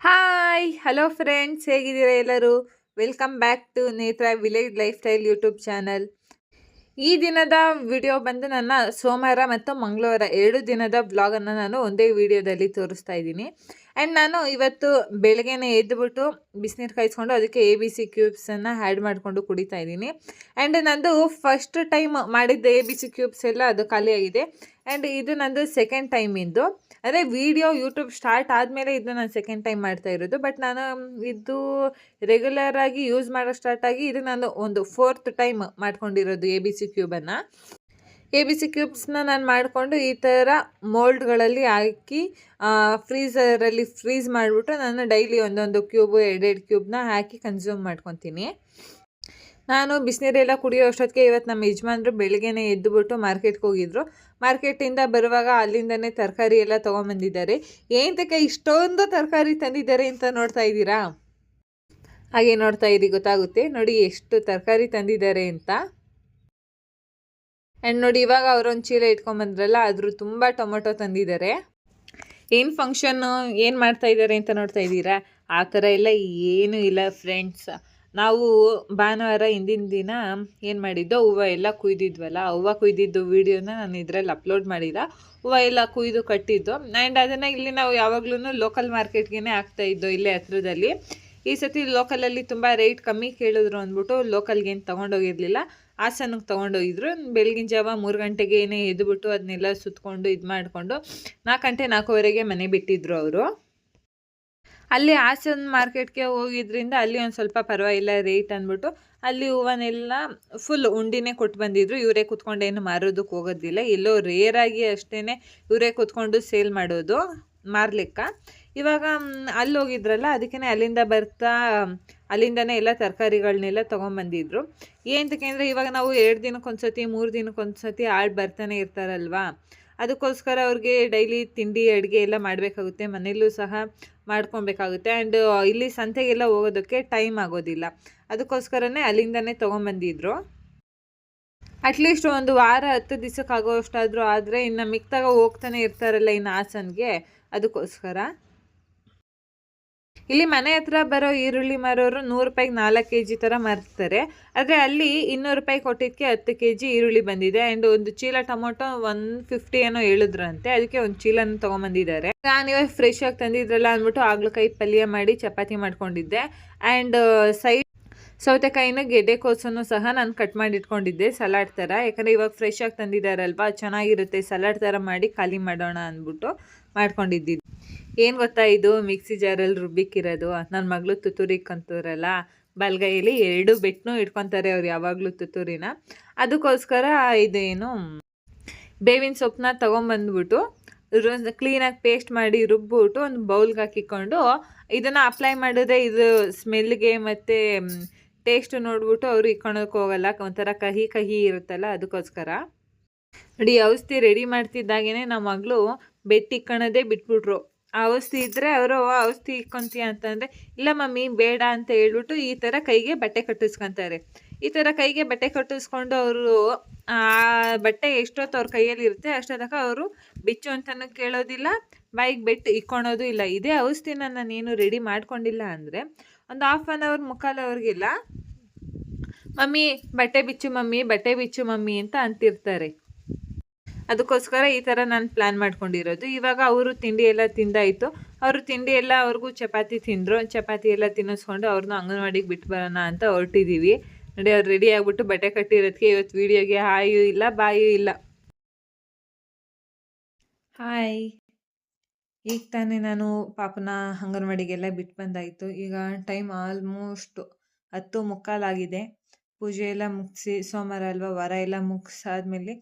Hi hello friends ಹೇಗಿದ್ದೀರಾ ಎಲ್ಲರೂ? Welcome back to Netra village life style YouTube channel ಈ ದಿನದ ವಿಡಿಯೋ ಬಂದು ನನ್ನ ಸೋಮವಾರ ಮತ್ತು ಮಂಗಳವಾರ ಎರಡು ದಿನದ ಬ್ಲಾಗನ್ನು ನಾನು ಒಂದೇ ವಿಡಿಯೋದಲ್ಲಿ ತೋರಿಸ್ತಾ ಇದ್ದೀನಿ. ಆ್ಯಂಡ್ ನಾನು ಇವತ್ತು ಬೆಳಗ್ಗೆನೆ ಎದ್ದುಬಿಟ್ಟು ಬಿಸಿನೀರು ಕಾಯಿಸ್ಕೊಂಡು ಅದಕ್ಕೆ ಎ ಬಿ ಸಿ ಕ್ಯೂಬ್ಸನ್ನು ಆ್ಯಡ್ ಮಾಡಿಕೊಂಡು ಕುಡಿತಾ ಇದ್ದೀನಿ. ಆ್ಯಂಡ್ ನಂದು ಫಸ್ಟ್ ಟೈಮ್ ಮಾಡಿದ್ದ ಎ ಬಿ ಸಿ ಕ್ಯೂಬ್ಸ್ ಎಲ್ಲ ಅದು ಖಾಲಿಯಾಗಿದೆ ಆ್ಯಂಡ್ ಇದು ನಂದು ಸೆಕೆಂಡ್ ಟೈಮಿಂದು ಅಂದರೆ ವಿಡಿಯೋ ಯೂಟ್ಯೂಬ್ ಸ್ಟಾರ್ಟ್ ಆದಮೇಲೆ ಇದು ನಾನು ಸೆಕೆಂಡ್ ಟೈಮ್ ಮಾಡ್ತಾ ಇರೋದು. ಬಟ್ ನಾನು ಇದು ರೆಗ್ಯುಲರ್ ಆಗಿ ಯೂಸ್ ಮಾಡೋ ಸ್ಟಾರ್ಟ್ ಆಗಿ ಇದು ನಾನು ಒಂದು ಫೋರ್ತ್ ಟೈಮ್ ಮಾಡ್ಕೊಂಡಿರೋದು ಎ ಬಿ ಸಿ ಕ್ಯೂಬನ್ನು ಎ ಬಿ ಸಿ ಕ್ಯೂಬ್ಸ್ನ ನಾನು ಮಾಡಿಕೊಂಡು ಈ ಥರ ಮೋಲ್ಡ್ಗಳಲ್ಲಿ ಹಾಕಿ ಫ್ರೀಝರಲ್ಲಿ ಫ್ರೀಸ್ ಮಾಡಿಬಿಟ್ಟು ನಾನು ಡೈಲಿ ಒಂದೊಂದು ಕ್ಯೂಬು, ಎರಡೆರಡು ಕ್ಯೂಬ್ನ ಹಾಕಿ ಕನ್ಸ್ಯೂಮ್ ಮಾಡ್ಕೊತೀನಿ. ನಾನು ಬಿಸಿನೀರೆಲ್ಲ ಕುಡಿಯೋ ಅಷ್ಟೊತ್ತಿಗೆ ಇವತ್ತು ನಮ್ಮ ಯಜಮಾನ್ರು ಬೆಳಗ್ಗೆನೇ ಎದ್ದುಬಿಟ್ಟು ಮಾರ್ಕೆಟ್ಗೆ ಹೋಗಿದ್ರು. ಮಾರ್ಕೆಟಿಂದ ಬರುವಾಗ ಅಲ್ಲಿಂದನೇ ತರಕಾರಿ ಎಲ್ಲ ತೊಗೊಂಬಂದಿದ್ದಾರೆ. ಏನಕ್ಕೆ ಇಷ್ಟೊಂದು ತರಕಾರಿ ತಂದಿದ್ದಾರೆ ಅಂತ ನೋಡ್ತಾ ಇದ್ದೀರಾ? ಹಾಗೆ ನೋಡ್ತಾ ಇದ್ದೀರಿ ಗೊತ್ತಾಗುತ್ತೆ. ನೋಡಿ ಎಷ್ಟು ತರಕಾರಿ ತಂದಿದ್ದಾರೆ ಅಂತ. ಆ್ಯಂಡ್ ನೋಡಿ, ಇವಾಗ ಅವರೊಂದು ಚೀಲ ಇಟ್ಕೊಂಬಂದ್ರಲ್ಲ ಅದ್ರ ತುಂಬ ಟೊಮೊಟೊ ತಂದಿದ್ದಾರೆ ಏನು ಫಂಕ್ಷನ್ನು ಏನು ಮಾಡ್ತಾ ಇದ್ದಾರೆ ಅಂತ ನೋಡ್ತಾ ಇದ್ದೀರಾ? ಆ ಥರ ಎಲ್ಲ ಏನೂ ಇಲ್ಲ ಫ್ರೆಂಡ್ಸ್ ನಾವು ಭಾನುವಾರ ಹಿಂದಿನ ದಿನ ಏನು ಮಾಡಿದ್ದೋ, ಹೂವು ಎಲ್ಲ ಕುಯ್ದಿದ್ವಲ್ಲ, ಹೂವು ಕುಯ್ದಿದ್ದು ವೀಡಿಯೋನ ನಾನು ಇದರಲ್ಲಿ ಅಪ್ಲೋಡ್ ಮಾಡಿಲ್ಲ. ಹೂವು ಎಲ್ಲ ಕುಯ್ದು ಕಟ್ಟಿದ್ದು. ಆ್ಯಂಡ್ ಅದನ್ನು ಇಲ್ಲಿ ನಾವು ಯಾವಾಗ್ಲೂ ಲೋಕಲ್ ಮಾರ್ಕೆಟ್ಗೆ ಇದ್ದೋ ಇಲ್ಲೇ ಹತ್ರದಲ್ಲಿ. ಈ ಸತಿ ಲೋಕಲಲ್ಲಿ ತುಂಬ ರೇಟ್ ಕಮ್ಮಿ ಕೇಳಿದ್ರು ಅಂದ್ಬಿಟ್ಟು ಲೋಕಲ್ಗೇನು ತೊಗೊಂಡೋಗಿರಲಿಲ್ಲ ಹಾಸನಕ್ಕೆ ತೊಗೊಂಡೋಗಿದ್ರು. ಬೆಳಗಿನ ಜಾವ ಮೂರು ಗಂಟೆಗೆ ಏನೇ ಎದ್ದುಬಿಟ್ಟು ಅದನ್ನೆಲ್ಲ ಸುತ್ತಕೊಂಡು ಇದು ಮಾಡಿಕೊಂಡು ನಾಲ್ಕು ಗಂಟೆ ನಾಲ್ಕೂವರೆಗೆ ಮನೆ ಬಿಟ್ಟಿದ್ರು ಅವರು. ಅಲ್ಲಿ ಹಾಸನ ಮಾರ್ಕೆಟ್ಗೆ ಹೋಗಿದ್ರಿಂದ ಅಲ್ಲಿ ಒಂದು ಸ್ವಲ್ಪ ಪರವಾಗಿಲ್ಲ ರೇಟ್ ಅಂದ್ಬಿಟ್ಟು ಅಲ್ಲಿ ಹೂವನ್ನೆಲ್ಲ ಫುಲ್ ಉಂಡಿನೇ ಕೊಟ್ಟು ಬಂದಿದ್ರು. ಇವರೇ ಕೂತ್ಕೊಂಡು ಏನು ಮಾರೋದಕ್ಕೆ ಹೋಗೋದಿಲ್ಲ. ಎಲ್ಲೋ ರೇರಾಗಿ ಅಷ್ಟೇ ಇವರೇ ಕುತ್ಕೊಂಡು ಸೇಲ್ ಮಾಡೋದು ಮಾರ್ಲಿಕ್ಕ. ಇವಾಗ ಅಲ್ಲಿ ಹೋಗಿದ್ರಲ್ಲ ಅದಕ್ಕೇ ಅಲ್ಲಿಂದ ಬರ್ತಾ ಅಲ್ಲಿಂದನೇ ಎಲ್ಲ ತರಕಾರಿಗಳನ್ನೆಲ್ಲ ತೊಗೊಂಬಂದಿದ್ರು. ಏನಕ್ಕೆ ಅಂದರೆ ಇವಾಗ ನಾವು ಎರಡು ದಿನಕ್ಕೊಂದ್ಸತಿ, ಮೂರು ದಿನಕ್ಕೊಂದ್ಸತಿ ಆಳು ಬರ್ತಾನೆ ಇರ್ತಾರಲ್ವಾ? ಅದಕ್ಕೋಸ್ಕರ ಅವ್ರಿಗೆ ಡೈಲಿ ತಿಂಡಿ, ಅಡುಗೆ ಎಲ್ಲ ಮಾಡಬೇಕಾಗುತ್ತೆ, ಮನೆಯಲ್ಲೂ ಸಹ ಮಾಡ್ಕೊಬೇಕಾಗುತ್ತೆ. ಆ್ಯಂಡ್ ಇಲ್ಲಿ ಸಂತೆಗೆಲ್ಲ ಹೋಗೋದಕ್ಕೆ ಟೈಮ್ ಆಗೋದಿಲ್ಲ. ಅದಕ್ಕೋಸ್ಕರನೇ ಅಲ್ಲಿಂದನೇ ತೊಗೊಂಬಂದಿದ್ರು. ಅಟ್ಲೀಸ್ಟ್ ಒಂದು ವಾರ, ಹತ್ತು ದಿವಸಕ್ಕಾಗೋಷ್ಟಾದರೂ ಆದರೆ ಇನ್ನು ಮಿಕ್ತಾಗ ಹೋಗ್ತಾನೆ ಇರ್ತಾರಲ್ಲ ಇನ್ನು ಹಾಸನ್ಗೆ ಅದಕ್ಕೋಸ್ಕರ. ಇಲ್ಲಿ ಮನೆ ಹತ್ರ ಬರೋ ಈರುಳ್ಳಿ ಮಾರೋರು ನೂರು ರೂಪಾಯಿಗೆ ನಾಲ್ಕು ಕೆ ಜಿ ಥರ ಮಾರ್ತಾರೆ. ಆದರೆ ಅಲ್ಲಿ ಇನ್ನೂರು ರೂಪಾಯಿ ಕೊಟ್ಟಿದ್ದಕ್ಕೆ ಹತ್ತು ಕೆ ಜಿ ಈರುಳ್ಳಿ ಬಂದಿದೆ. ಆ್ಯಂಡ್ ಒಂದು ಚೀಲ ಟೊಮೊಟೊ ಒನ್ ಫಿಫ್ಟಿ ಏನೋ ಹೇಳಿದ್ರಂತೆ. ಅದಕ್ಕೆ ಒಂದು ಚೀಲನ ತೊಗೊಂಬಂದಿದ್ದಾರೆ. ನಾನು ಇವಾಗ ಫ್ರೆಶ್ ಆಗಿ ತಂದಿದ್ರಲ್ಲ ಅಂದ್ಬಿಟ್ಟು ಆಗ್ಲಕಾಯಿ ಪಲ್ಯ ಮಾಡಿ ಚಪಾತಿ ಮಾಡ್ಕೊಂಡಿದ್ದೆ. ಆ್ಯಂಡ್ ಸೈಡ್ ಸೌತೆಕಾಯಿನ ಗೆಡ್ಡೆಕೋಸನ್ನು ಸಹ ನಾನು ಕಟ್ ಮಾಡಿ ಇಟ್ಕೊಂಡಿದ್ದೆ ಸಲಾಡ್ ಥರ ಯಾಕಂದರೆ ಇವಾಗ ಫ್ರೆಶ್ ಆಗಿ ತಂದಿದ್ದಾರಲ್ವಾ ಚೆನ್ನಾಗಿರುತ್ತೆ ಸಲಾಡ್ ಥರ ಮಾಡಿ ಖಾಲಿ ಮಾಡೋಣ ಅಂದ್ಬಿಟ್ಟು ಮಾಡ್ಕೊಂಡಿದ್ದಿದ್ದು. ಏನು ಗೊತ್ತಾ ಇದು? ಮಿಕ್ಸಿ ಜಾರಲ್ಲಿ ರುಬ್ಬಿಕ್ಕಿರೋದು. ನನ್ನ ಮಗಳು ತುತ್ತೂರಿಕ್ಕಂತವ್ರಲ್ಲ ಬಲ್ಗೈಯಲ್ಲಿ ಎರಡು ಬೆಟ್ಟನೂ ಇಟ್ಕೊತಾರೆ ಅವ್ರು ಯಾವಾಗಲೂ ತುತ್ತೂರಿನ. ಅದಕ್ಕೋಸ್ಕರ ಇದೇನು, ಬೇವಿನ ಸೊಪ್ಪನ್ನ ತೊಗೊಂಬಂದ್ಬಿಟ್ಟು ಕ್ಲೀನಾಗಿ ಪೇಸ್ಟ್ ಮಾಡಿ ರುಬ್ಬಿಬಿಟ್ಟು ಒಂದು ಬೌಲ್ಗೆ ಹಾಕಿಕೊಂಡು ಇದನ್ನು ಅಪ್ಲೈ ಮಾಡಿದ್ರೆ ಇದು ಸ್ಮೆಲ್ಗೆ ಮತ್ತು ಟೇಸ್ಟ್ ನೋಡ್ಬಿಟ್ಟು ಅವರು ಇಕ್ಕೊಳಕ್ಕೆ ಹೋಗಲ್ಲ. ಒಂಥರ ಕಹಿ ಕಹಿ ಇರುತ್ತಲ್ಲ ಅದಕ್ಕೋಸ್ಕರ. ನೋಡಿ ಔಷಧಿ ರೆಡಿ ಮಾಡ್ತಿದ್ದಾಗೇ ನಮ್ಮ ಮಗಳು ಬೆಟ್ಟು ಇಕ್ಕೊಳೋದೇ ಬಿಟ್ಬಿಟ್ರು. ಔಷಧಿ ಇದ್ದರೆ ಅವರು ಔಷಧಿ ಇಕ್ಕೊಂತೀಯ ಅಂತಂದರೆ, ಇಲ್ಲ ಮಮ್ಮಿ, ಬೇಡ ಅಂತ ಹೇಳ್ಬಿಟ್ಟು ಈ ಥರ ಕೈಗೆ ಬಟ್ಟೆ ಕಟ್ಟಿಸ್ಕೊಂತಾರೆ. ಈ ಥರ ಕೈಗೆ ಬಟ್ಟೆ ಕಟ್ಟಿಸ್ಕೊಂಡು ಅವರು, ಆ ಬಟ್ಟೆ ಎಷ್ಟೊತ್ತು ಅವ್ರ ಕೈಯಲ್ಲಿ ಇರುತ್ತೆ ಅಷ್ಟೊತ್ತಕ ಅವರು ಬಿಚ್ಚು ಅಂತಲೂ ಕೇಳೋದಿಲ್ಲ. ಬಾಯಿಗೆ ಬೆಟ್ಟು ಇಕ್ಕೊಳೋದು ಇಲ್ಲ. ಇದೇ ಔಷಧಿನ ನಾನೇನು ರೆಡಿ ಮಾಡ್ಕೊಂಡಿಲ್ಲ ಅಂದರೆ, ಒಂದು ಹಾಫ್ ಆನ್ ಅವರ್ ಮುಖಾಲು ಅವ್ರಿಗಿಲ್ಲ ಮಮ್ಮಿ, ಬಟ್ಟೆ ಬಿಚ್ಚು ಮಮ್ಮಿ, ಬಟ್ಟೆ ಬಿಚ್ಚು ಮಮ್ಮಿ ಅಂತ ಅಂತಿರ್ತಾರೆ. ಅದಕ್ಕೋಸ್ಕರ ಈ ಥರ ನಾನು ಪ್ಲ್ಯಾನ್ ಮಾಡ್ಕೊಂಡಿರೋದು. ಇವಾಗ ಅವರು ತಿಂಡಿ ಎಲ್ಲ ತಿಂದಾಯಿತು. ಅವರು ತಿಂಡಿ ಎಲ್ಲ ಅವ್ರಿಗೂ ಚಪಾತಿ ತಿಂದರು. ಚಪಾತಿ ಎಲ್ಲ ತಿನ್ನಿಸ್ಕೊಂಡು ಅವ್ರನ್ನ ಅಂಗನವಾಡಿಗೆ ಬಿಟ್ಟು ಬರೋಣ ಅಂತ ಹೊರಟಿದ್ದೀವಿ ನೋಡಿ, ಅವ್ರು ರೆಡಿ ಆಗಿಬಿಟ್ಟು ಬಟ್ಟೆ ಕಟ್ಟಿರೋದಕ್ಕೆ ಇವತ್ತು ವೀಡಿಯೋಗೆ ಹಾಯೂ ಇಲ್ಲ, ಬಾಯೂ ಇಲ್ಲ. ಹಾಯ್ ಈಗ ತಾನೇ ನಾನು ಪಾಪನ ಅಂಗನವಾಡಿಗೆಲ್ಲ ಬಿಟ್ಟು ಬಂದಾಯಿತು. ಈಗ ಟೈಮ್ ಆಲ್ಮೋಸ್ಟ್ ಹತ್ತು ಮುಕ್ಕಾಲಾಗಿದೆ. ಪೂಜೆ ಎಲ್ಲ ಮುಗಿಸಿ, ಸೋಮವಾರ ಅಲ್ವಾ, ವಾರ ಎಲ್ಲ ಮುಗಿಸಾದ್ಮೇಲೆ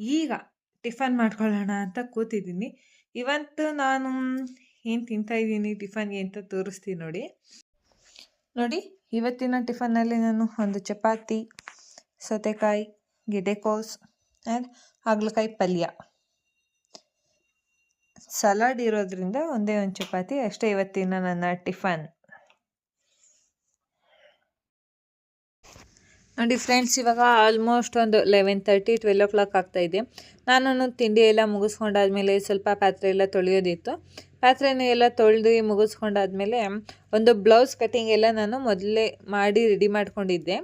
ಈಗ ಟಿಫನ್ ಮಾಡ್ಕೊಳ್ಳೋಣ ಅಂತ ಕೂತಿದ್ದೀನಿ. ಇವತ್ತು ನಾನು ಏನು ತಿಂತಾ ಇದ್ದೀನಿ ಟಿಫನ್ಗೆ ಅಂತ ತೋರಿಸ್ತೀನಿ ನೋಡಿ. ನೋಡಿ, ಇವತ್ತಿನ ಟಿಫನ್ನಲ್ಲಿ ನಾನು ಒಂದು ಚಪಾತಿ, ಸೌತೆಕಾಯಿ ಗೆಡೆಕೋಸ್ ಆ್ಯಂಡ್ ಹಾಗಲಕಾಯಿ ಪಲ್ಯ. ಸಲಾಡ್ ಇರೋದ್ರಿಂದ ಒಂದೇ ಒಂದು ಚಪಾತಿ, ಅಷ್ಟೇ ಇವತ್ತಿನ ನನ್ನ ಟಿಫನ್. ನೋಡಿ ಫ್ರೆಂಡ್ಸ್ ಇವಾಗ ಆಲ್ಮೋಸ್ಟ್ ಒಂದು eleven thirty twelve o'clock ಆಗ್ತಾಯಿದೆ ನಾನು ತಿಂಡಿ ಎಲ್ಲ ಮುಗಿಸ್ಕೊಂಡಾದ್ಮೇಲೆ ಸ್ವಲ್ಪ ಪಾತ್ರೆ ಎಲ್ಲ ತೊಳೆಯೋದಿತ್ತು. ಪಾತ್ರೆನೂ ಎಲ್ಲ ತೊಳೆದು ಮುಗಿಸ್ಕೊಂಡಾದ್ಮೇಲೆ ಒಂದು ಬ್ಲೌಸ್ ಕಟ್ಟಿಂಗ್ ಎಲ್ಲ ನಾನು ಮೊದಲೇ ಮಾಡಿ ರೆಡಿ ಮಾಡ್ಕೊಂಡಿದ್ದೆ.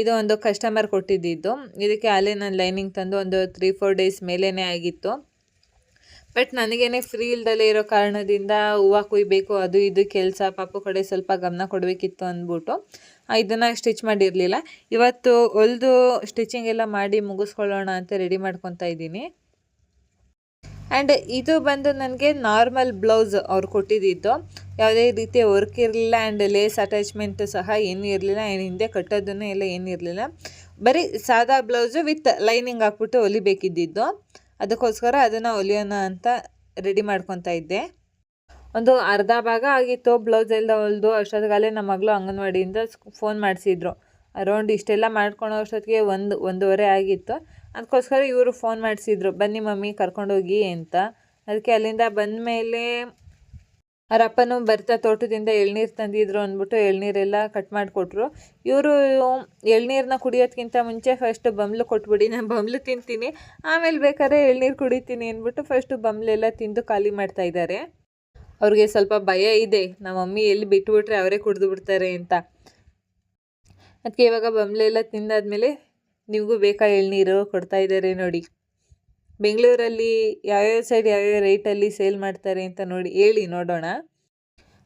ಇದು ಒಂದು ಕಸ್ಟಮರ್ ಕೊಟ್ಟಿದ್ದಿದ್ದು. ಇದಕ್ಕೆ ಅಲ್ಲೇ ನಾನು ಲೈನಿಂಗ್ ತಂದು ಒಂದು ತ್ರೀ ಫೋರ್ ಡೇಸ್ ಮೇಲೇ ಆಗಿತ್ತು. ಬಟ್ ನನಗೇನೆ ಫ್ರೀ ಇಲ್ದಲೇ ಇರೋ ಕಾರಣದಿಂದ ಹೂವು ಕುಯ್ಬೇಕು, ಅದು ಇದು ಕೆಲಸ, ಪಾಪು ಕಡೆ ಸ್ವಲ್ಪ ಗಮನ ಕೊಡಬೇಕಿತ್ತು ಅಂದ್ಬಿಟ್ಟು. ಇದನ್ನು ಸ್ಟಿಚ್ ಮಾಡಿರಲಿಲ್ಲ. ಇವತ್ತು ಹೊಲ್ದು ಸ್ಟಿಚಿಂಗ್ ಎಲ್ಲ ಮಾಡಿ ಮುಗಿಸ್ಕೊಳ್ಳೋಣ ಅಂತ ರೆಡಿ ಮಾಡ್ಕೊತಾ ಇದ್ದೀನಿ. ಆ್ಯಂಡ್ ಇದು ಬಂದು ನನಗೆ ನಾರ್ಮಲ್ ಬ್ಲೌಸ್ ಅವ್ರು ಕೊಟ್ಟಿದ್ದಿದ್ದು. ಯಾವುದೇ ರೀತಿ ವರ್ಕ್ ಇರಲಿಲ್ಲ ಆ್ಯಂಡ್ ಲೇಸ್ ಅಟ್ಯಾಚ್ಮೆಂಟ್ ಸಹ ಏನೂ ಇರಲಿಲ್ಲ ಆ್ಯಂಡ್ ಹಿಂದೆ ಕಟ್ಟೋದನ್ನು ಎಲ್ಲ ಏನೂ ಇರಲಿಲ್ಲ. ಬರೀ ಸಾದಾ ಬ್ಲೌಸು ವಿತ್ ಲೈನಿಂಗ್ ಹಾಕ್ಬಿಟ್ಟು ಹೊಲಿಬೇಕಿದ್ದಿದ್ದು. ಅದಕ್ಕೋಸ್ಕರ ಅದನ್ನು ಹೊಲಿಯೋಣ ಅಂತ ರೆಡಿ ಮಾಡ್ಕೊತಾ ಇದ್ದೆ. ಒಂದು ಅರ್ಧ ಭಾಗ ಆಗಿತ್ತು ಬ್ಲೌಸ್ ಎಲ್ಲ ಹೊಲ್ದು ಅಷ್ಟೊತ್ತಿಗಾಲೇ ನಮ್ಮ ಮಗಳು ಅಂಗನವಾಡಿಯಿಂದ ಫೋನ್ ಮಾಡಿಸಿದ್ರು. ಅರೌಂಡ್ ಇಷ್ಟೆಲ್ಲ ಮಾಡ್ಕೊಳೋ ಅಷ್ಟೊತ್ತಿಗೆ ಒಂದು, ಒಂದೂವರೆ ಆಗಿತ್ತು. ಅದಕ್ಕೋಸ್ಕರ ಇವರು ಫೋನ್ ಮಾಡಿಸಿದ್ರು, ಬನ್ನಿ ಮಮ್ಮಿ, ಕರ್ಕೊಂಡೋಗಿ ಅಂತ. ಅದಕ್ಕೆ ಅಲ್ಲಿಂದ ಬಂದ ಮೇಲೆ ಅವ್ರ ಅಪ್ಪನೂ ಬರ್ತಾ ತೋಟದಿಂದ ಎಳ್ನೀರು ತಂದಿದ್ರು ಅಂದ್ಬಿಟ್ಟು ಎಳ್ನೀರೆಲ್ಲ ಕಟ್ ಮಾಡಿಕೊಟ್ರು. ಇವರು ಎಳ್ನೀರನ್ನ ಕುಡಿಯೋದಕ್ಕಿಂತ ಮುಂಚೆ ಫಸ್ಟ್ ಬಂಬ್ಲು ಕೊಟ್ಬಿಡಿ, ನಾನು ಬಂಬ್ಲು ತಿಂತೀನಿ. ಆಮೇಲೆ ಬೇಕಾದ್ರೆ ಎಳ್ನೀರು ಕುಡಿತೀನಿ ಅಂದ್ಬಿಟ್ಟು ಫಸ್ಟು ಬಂಬ್ಲೆಲ್ಲ ತಿಂದು ಖಾಲಿ ಮಾಡ್ತಾ ಇದ್ದಾರೆ. ಅವ್ರಿಗೆ ಸ್ವಲ್ಪ ಭಯ ಇದೆ. ನಮ್ಮ ಮಮ್ಮಿ ಎಲ್ಲಿ ಬಿಟ್ಬಿಟ್ರೆ ಅವರೇ ಕುಡಿದು ಬಿಡ್ತಾರೆ ಅಂತ. ಅದಕ್ಕೆ ಇವಾಗ ಬಂಬ್ಲೆಲ್ಲ ತಿಂದಾದ್ಮೇಲೆ ನಿಮಗೂ ಬೇಕಾ ಎಳ್ನೀರು ಕೊಡ್ತಾ ಇದ್ದಾರೆ ನೋಡಿ. ಬೆಂಗಳೂರಲ್ಲಿ ಯಾವ್ಯಾವ ಸೈಡ್ ಯಾವ್ಯಾವ ರೇಟಲ್ಲಿ ಸೇಲ್ ಮಾಡ್ತಾರೆ ಅಂತ ನೋಡಿ, ಹೇಳಿ ನೋಡೋಣ.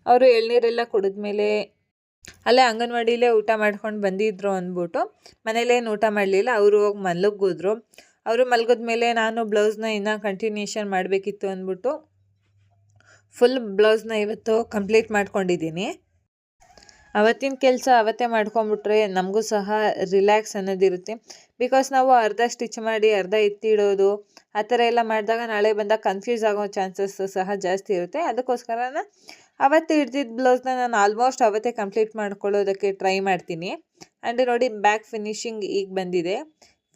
ಅವರು ಎಳ್ನೀರೆಲ್ಲ ಕುಡಿದ್ಮೇಲೆ ಅಲ್ಲೇ ಅಂಗನವಾಡಿಲೇ ಊಟ ಮಾಡ್ಕೊಂಡು ಬಂದಿದ್ರು ಅಂದ್ಬಿಟ್ಟು ಮನೇಲೇನು ಊಟ ಮಾಡಲಿಲ್ಲ, ಅವರು ಹೋಗಿ ಮಲಗೋದ್ರು ಅವರು ಮಲಗಿದ್ಮೇಲೆ ನಾನು ಬ್ಲೌಸ್ನ ಇನ್ನೂ ಕಂಟಿನ್ಯೂಷನ್ ಮಾಡಬೇಕಿತ್ತು ಅಂದ್ಬಿಟ್ಟು ಫುಲ್ ಬ್ಲೌಸ್ನ ಇವತ್ತು ಕಂಪ್ಲೀಟ್ ಮಾಡ್ಕೊಂಡಿದ್ದೀನಿ. ಅವತ್ತಿನ ಕೆಲಸ ಅವತ್ತೇ ಮಾಡ್ಕೊಂಬಿಟ್ರೆ ನಮಗೂ ಸಹ ರಿಲ್ಯಾಕ್ಸ್ ಅನ್ನೋದಿರುತ್ತೆ. ಬಿಕಾಸ್ ನಾವು ಅರ್ಧ ಸ್ಟಿಚ್ ಮಾಡಿ ಅರ್ಧ ಎತ್ತಿಡೋದು, ಆ ಥರ ಎಲ್ಲ ಮಾಡಿದಾಗ ನಾಳೆ ಬಂದಾಗ ಕನ್ಫ್ಯೂಸ್ ಆಗೋ ಚಾನ್ಸಸ್ ಸಹ ಜಾಸ್ತಿ ಇರುತ್ತೆ. ಅದಕ್ಕೋಸ್ಕರ ಅವತ್ತು ಹಿಡ್ದಿದ್ದ ಬ್ಲೌಸ್ನ ನಾನು ಆಲ್ಮೋಸ್ಟ್ ಅವತ್ತೇ ಕಂಪ್ಲೀಟ್ ಮಾಡ್ಕೊಳ್ಳೋದಕ್ಕೆ ಟ್ರೈ ಮಾಡ್ತೀನಿ. ಆ್ಯಂಡ್ ನೋಡಿ ಬ್ಯಾಕ್ ಫಿನಿಶಿಂಗ್ ಈಗ ಬಂದಿದೆ.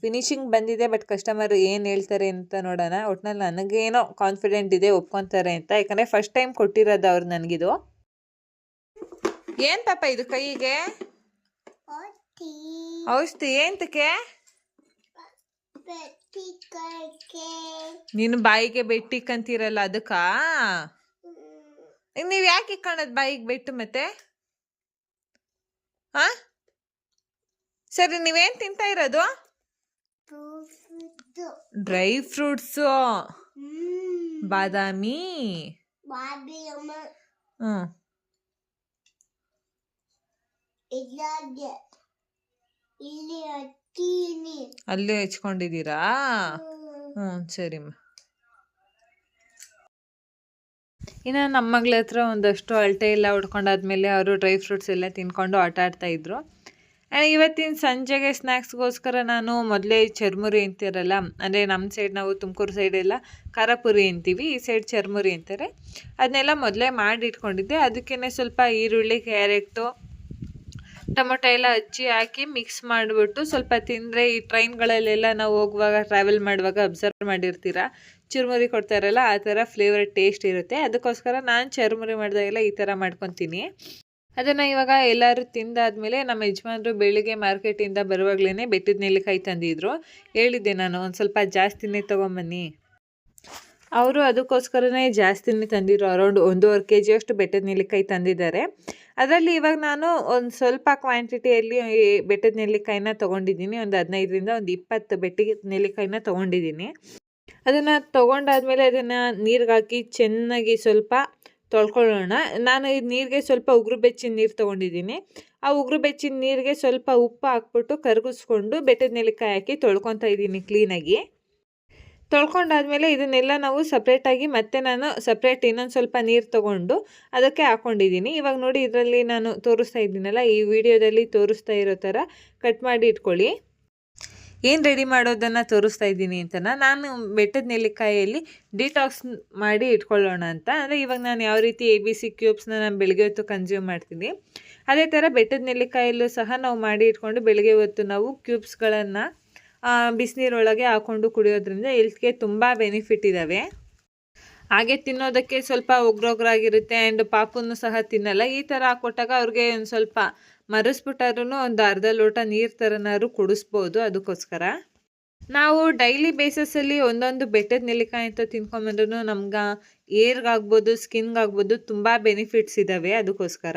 ಫಿನಿಶಿಂಗ್ ಬಂದಿದೆ ಬಟ್ ಕಸ್ಟಮರ್ ಏನು ಹೇಳ್ತಾರೆ ಅಂತ ನೋಡೋಣ. ಒಟ್ನಲ್ಲಿ ನನಗೇನೋ ಕಾನ್ಫಿಡೆಂಟ್ ಇದೆ ಒಪ್ಕೊತಾರೆ ಅಂತ. ಯಾಕಂದರೆ ಫಸ್ಟ್ ಟೈಮ್ ಕೊಟ್ಟಿರೋದು ಅವ್ರು ನನಗಿದು. ಏನು ಪಾಪ ಇದು ಕೈಗೆ? ಔಷಧಿ. ಏಂತಕ್ಕೆ? ನೀನು ಬಾಯಿಗೆ ಬೆಟ್ಟಿಕ್ಕಂತೀರಲ್ಲ ಅದಕ್ಕ? ನೀವು ಯಾಕೆ ಕಾಣದ್ ಬಾಯಿಗೆ ಬೆಟ್ಟು ಮತ್ತೆ? ಹಾ ಸರಿ ನೀವೇನ್ ತಿಂತಾ ಇರೋದು? ಡ್ರೈ ಫ್ರೂಟ್ಸು ಬಾದಾಮಿ ಹ್ಮ್ ಅಲ್ಲೇ ಹಚ್ಕೊಂಡಿದ್ದೀರಾ? ಹ್ಮ್. ಸರಿ ಇನ್ನು ನಮ್ಮ ಮಗಳ ಹತ್ರ ಒಂದಷ್ಟು ಅಳತೆ ಎಲ್ಲ ಹುಡ್ಕೊಂಡಾದ್ಮೇಲೆ ಅವರು ಡ್ರೈ ಫ್ರೂಟ್ಸ್ ಎಲ್ಲ ತಿನ್ಕೊಂಡು ಆಟ ಆಡ್ತಾ ಇದ್ರು. ಇವತ್ತಿನ ಸಂಜೆಗೆ ಸ್ನ್ಯಾಕ್ಸ್ಗೋಸ್ಕರ ನಾನು ಮೊದಲೇ ಚರ್ಮುರಿ ಅಂತಿರಲ್ಲ, ಅಂದರೆ ನಮ್ಮ ಸೈಡ್ ನಾವು ತುಮಕೂರು ಸೈಡೆಲ್ಲ ಖಾರಪುರಿ ಅಂತೀವಿ, ಈ ಸೈಡ್ ಚರ್ಮುರಿ ಅಂತಾರೆ. ಅದನ್ನೆಲ್ಲ ಮೊದಲೇ ಮಾಡಿ ಇಟ್ಕೊಂಡಿದ್ದೆ ಅದಕ್ಕೇ ಸ್ವಲ್ಪ ಈರುಳ್ಳಿ, ಕ್ಯಾರೆಟು, ಟೊಮೊಟೊ ಎಲ್ಲ ಹಚ್ಚಿ ಹಾಕಿ ಮಿಕ್ಸ್ ಮಾಡಿಬಿಟ್ಟು ಸ್ವಲ್ಪ ತಿಂದರೆ ಈ ಟ್ರೈನ್ಗಳಲ್ಲೆಲ್ಲ ನಾವು ಹೋಗುವಾಗ ಟ್ರಾವೆಲ್ ಮಾಡುವಾಗ ಅಬ್ಸರ್ವ್ ಮಾಡಿರ್ತೀರ? ಚುರುಮುರಿ ಕೊಡ್ತಾರಲ್ಲ, ಆ ಥರ ಫ್ಲೇವರ್ ಟೇಸ್ಟ್ ಇರುತ್ತೆ. ಅದಕ್ಕೋಸ್ಕರ ನಾನು ಚುರುಮುರಿ ಮಾಡಿದಾಗೆಲ್ಲ ಈ ಥರ ಮಾಡ್ಕೊತೀನಿ. ಅದನ್ನು ಇವಾಗ ಎಲ್ಲರೂ ತಿಂದಾದಮೇಲೆ ನಮ್ಮ ಯಜಮಾನ್ರು ಬೆಳಿಗ್ಗೆ ಮಾರ್ಕೆಟಿಂದ ಬರುವಾಗಲೇ ಬೆಟ್ಟದ ನೆಲ್ಲಿಕಾಯಿ ತಂದಿದ್ರು. ಹೇಳಿದ್ದೆ ನಾನು, ಒಂದು ಸ್ವಲ್ಪ ಜಾಸ್ತಿನೇ ತೊಗೊಂಬನ್ನಿ. ಅವರು ಅದಕ್ಕೋಸ್ಕರನೇ ಜಾಸ್ತಿನೇ ತಂದಿದ್ರು, ಅರೌಂಡ್ ಒಂದೂವರೆ ಕೆ ಜಿಯಷ್ಟು ಬೆಟ್ಟದ ನೆಲ್ಲಿಕಾಯಿ ತಂದಿದ್ದಾರೆ. ಅದರಲ್ಲಿ ಇವಾಗ ನಾನು ಒಂದು ಸ್ವಲ್ಪ ಕ್ವಾಂಟಿಟಿಯಲ್ಲಿ ಬೆಟ್ಟದ ನೆಲ್ಲಿಕಾಯಿನ ತೊಗೊಂಡಿದ್ದೀನಿ. ಒಂದು ಹದಿನೈದರಿಂದ ಒಂದು ಇಪ್ಪತ್ತು ಬೆಟ್ಟಿಗೆ ನೆಲ್ಲಿಕಾಯಿನ ತೊಗೊಂಡಿದ್ದೀನಿ. ಅದನ್ನು ತೊಗೊಂಡಾದ್ಮೇಲೆ ಅದನ್ನು ನೀರಿಗೆ ಹಾಕಿ ಚೆನ್ನಾಗಿ ಸ್ವಲ್ಪ ತೊಳ್ಕೊಳ್ಳೋಣ. ನಾನು ಈ ನೀರಿಗೆ ಸ್ವಲ್ಪ ಉಗುರು ಬೆಚ್ಚಿನ ನೀರು ತೊಗೊಂಡಿದ್ದೀನಿ. ಆ ಉಗುರು ಬೆಚ್ಚಿನ ನೀರಿಗೆ ಸ್ವಲ್ಪ ಉಪ್ಪು ಹಾಕ್ಬಿಟ್ಟು ಕರಗಿಸ್ಕೊಂಡು ಬೆಟ್ಟದ ನೆಲ್ಲಿಕಾಯಿ ಹಾಕಿ ತೊಳ್ಕೊತಾ ಇದ್ದೀನಿ ಕ್ಲೀನಾಗಿ. ತೊಳ್ಕೊಂಡಾದಮೇಲೆ ಇದನ್ನೆಲ್ಲ ನಾವು ಸಪ್ರೇಟಾಗಿ ಮತ್ತೆ ನಾನು ಸಪ್ರೇಟ್ ಇನ್ನೊಂದು ಸ್ವಲ್ಪ ನೀರು ತೊಗೊಂಡು ಅದಕ್ಕೆ ಹಾಕ್ಕೊಂಡಿದ್ದೀನಿ ಇವಾಗ ನೋಡಿ ಇದರಲ್ಲಿ ನಾನು ತೋರಿಸ್ತಾ ಇದ್ದೀನಲ್ಲ, ಈ ವಿಡಿಯೋದಲ್ಲಿ ತೋರಿಸ್ತಾ ಇರೋ ಥರ ಕಟ್ ಮಾಡಿ ಇಟ್ಕೊಳ್ಳಿ. ಏನು ರೆಡಿ ಮಾಡೋದನ್ನು ತೋರಿಸ್ತಾ ಇದ್ದೀನಿ ಅಂತ ನಾನು ಬೆಟ್ಟದ ನೆಲ್ಲಿಕಾಯಲ್ಲಿ ಡಿಟಾಕ್ಸ್ ಮಾಡಿ ಇಟ್ಕೊಳ್ಳೋಣ ಅಂತ. ಅಂದರೆ ಇವಾಗ ನಾನು ಯಾವ ರೀತಿ ಎ ಬಿ ಸಿ ಕ್ಯೂಬ್ಸ್ನ ನಾನು ಬೆಳಗ್ಗೆ ಹೊತ್ತು ಕನ್ಸ್ಯೂಮ್ ಮಾಡ್ತೀನಿ. ಅದೇ ಥರ ಬೆಟ್ಟದ ನೆಲ್ಲಿಕಾಯಲ್ಲೂ ಸಹ ನಾವು ಮಾಡಿ ಇಟ್ಕೊಂಡು ಬೆಳಗ್ಗೆ ಹೊತ್ತು ನಾವು ಕ್ಯೂಬ್ಸ್ಗಳನ್ನು ಬಿಸಿನೀರೊಳಗೆ ಹಾಕ್ಕೊಂಡು ಕುಡಿಯೋದ್ರಿಂದ ಹೆಲ್ತ್ಗೆ ತುಂಬ ಬೆನಿಫಿಟ್ ಇದ್ದಾವೆ ಹಾಗೆ ತಿನ್ನೋದಕ್ಕೆ ಸ್ವಲ್ಪ ಒಗ್ರೊಗ್ರಾಗಿರುತ್ತೆ ಆ್ಯಂಡ್ ಪಾಪುನು ಸಹ ತಿನ್ನಲ್ಲ. ಈ ಥರ ಹಾಕ್ಕೊಟ್ಟಾಗ ಅವ್ರಿಗೆ ಒಂದು ಸ್ವಲ್ಪ ಮರೆಸ್ಬಿಟ್ಟಾದ್ರೂ ಒಂದು ಅರ್ಧ ಲೋಟ ನೀರು ಥರನಾದ್ರು ಕುಡಿಸ್ಬೋದು ಅದಕ್ಕೋಸ್ಕರ. ನಾವು ಡೈಲಿ ಬೇಸಸಲ್ಲಿ ಒಂದೊಂದು ಬೆಟ್ಟದ ನೆಲ್ಲಿಕಾಯಿ ಅಂತ ತಿನ್ಕೊಂಬಂದ್ರೂ ನಮ್ಗೆ ಏರ್ಗಾಗ್ಬೋದು, ಸ್ಕಿನ್ಗಾಗ್ಬೋದು ತುಂಬ ಬೆನಿಫಿಟ್ಸ್ ಇದ್ದಾವೆ ಅದಕ್ಕೋಸ್ಕರ.